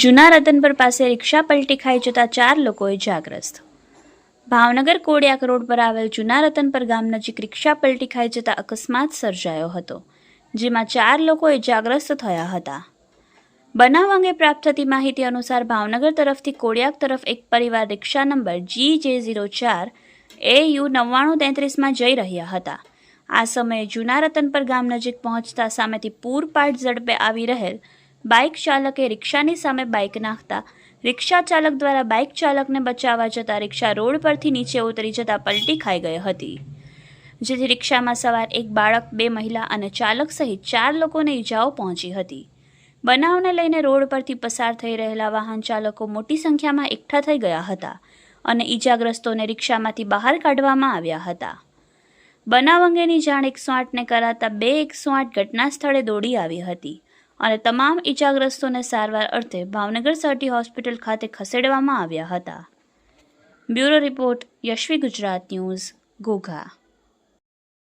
જૂના રતનપર પાસે રિક્ષા પલટી ખાઈ જતા ચાર લોકોએ જાગ્રસ્ત ભાવનગર કોડિયાક રોડ પર આવેલ જૂના રતનપર ગામ નજીક રિક્ષા પલટી ખાઈ જતા અકસ્માત સર્જાયો હતો, જેમાં ચાર લોકોએ જાગ્રસ્ત થયા હતા. બનાવ અંગે પ્રાપ્ત થતી માહિતી અનુસાર ભાવનગર તરફથી કોડિયાક તરફ એક પરિવાર રિક્ષા નંબર જી જે ઝીરો ચાર એ યુ નવ્વાણું તેત્રીસમાં જઈ રહ્યા હતા. આ સમયે જૂના રતનપર ગામ નજીક પહોંચતા સામેથી પૂરપાટ ઝડપે આવી રહેલ બાઇક ચાલકે રિક્ષાની સામે બાઇક નાખતા. રિક્ષા ચાલક દ્વારા બાઇક ચાલકને બચાવવા જતાં રિક્ષા રોડ પરથી નીચે ઉતરી જતાં પલટી ખાઈ ગઈ હતી. જેથી રિક્ષામાં સવાર એક બાળક, બે મહિલા અને ચાલક સહિત ચાર લોકોને ઈજાઓ પહોંચી હતી. બનાવને લઈને રોડ પરથી પસાર થઈ રહેલા વાહન ચાલકો મોટી સંખ્યામાં એકઠા થઈ ગયા હતા અને ઈજાગ્રસ્તોને રિક્ષામાંથી બહાર કાઢવામાં આવ્યા હતા. બનાવ અંગેની જાણ એકસો આઠને કરાતા બે એકસો આઠ ઘટના સ્થળે દોડી આવી હતી. અને તમામ ઈજાગ્રસ્તોને સારવાર અર્થે ભાવનગર સર્ટી હોસ્પિટલ ખાતે ખસેડવામાં આવ્યા હતા. Bureau report Yashvi Gujarat news, Gogha.